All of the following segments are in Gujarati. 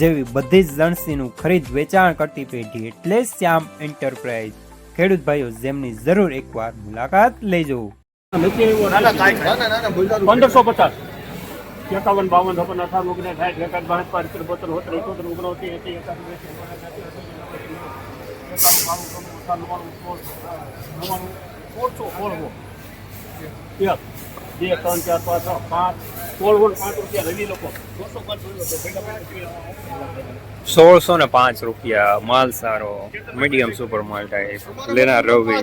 જેવી બધી જ લણસીનું ખરીદ વેચાણ કરતી પેઢી એટલે શ્યામ એન્ટરપ્રાઇઝ ખેડૂત ભાઈઓ જેમની જરૂર એકવાર મુલાકાત લેજો પંદરસો પચાસ એકાવન બાવન છપ્પન અઠાવન ઓગણીસ સાઠ એકાદ બાર પાંચ બોતેર બોતેર ઇઠોતેર ઓગણસી એસી એકાદ બે ત્રણ ચાર પાંચ પાંચ સોળસો ને પાંચ રૂપિયા માલ સારો. મીડિયમ સુપર માલ ટાઈપ લેનાર રવિ.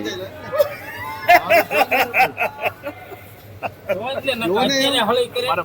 મારા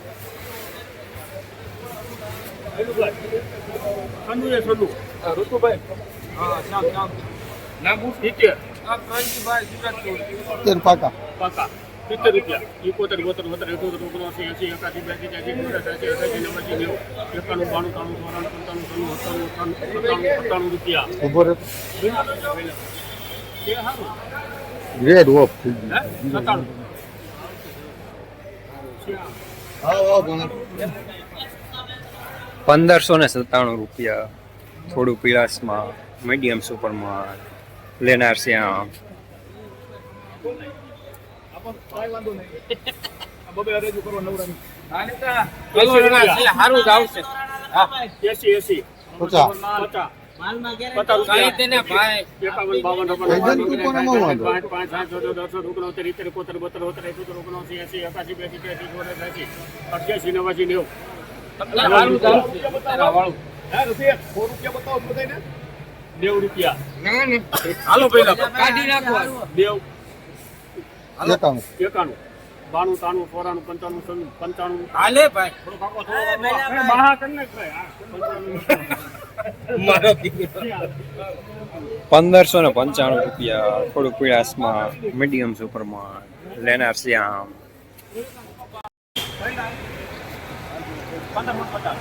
સનુ એ સનુ ઋતુભાઈ હા શ્યામ શ્યામ નામ સિત્તેર તેર પાકા પાકા સિત્તેર રૂપિયા એકોતેર બોતેર બોતેર એકોતેર ઓગણસી એસી એકાસી બ્યાસી ત્યાસી પંચ્યાસી એસી નવાસી નેવું એકાણું બાણું ત્રાણું ચોરાણું પંચાણું ત્રાણું અઠ્ઠાણું અઠ્ઠાણું અઠ્ઠાણું રૂપિયા ઊભો રે એ સારું ગ્રેડ ઓફ થઈ હે સત્તાણું ગયું પંદરસો ને સત્તાણું રૂપિયા થોડું પીળાસમાં મીડિયમ સુપર માલ લેનાર છ એસી. અઠ્યાસી નવાસી નેવું. બાણું ત્રાણું ચોરાણું પંચાણું પંચાણું પંદરસો ને પંચાણું રૂપિયા થોડું પીળાસમાં મીડિયમ સુપર માલ લેનાર શ્યામ પંદર મણ પચાસ. બાવન, બાવન, અઠાવન, ઓગણીસ, સાઠ, એકાવન, બાવન, પચાસ,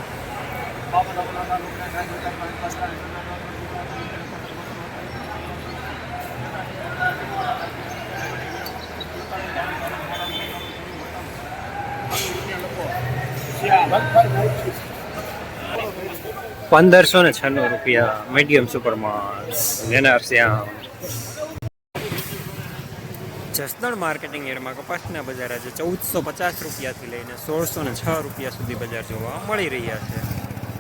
પંદરસો ને છન્નું રૂપિયા મીડિયમ સુપર માલ લેનાર શ્યામ જસદણ માર્કેટિંગ એરમાં કપાસના બજાર આજે ચૌદસો પચાસ રૂપિયાથી લઈને સોળસો ને છ રૂપિયા સુધી બજાર જોવા મળી રહ્યા છે.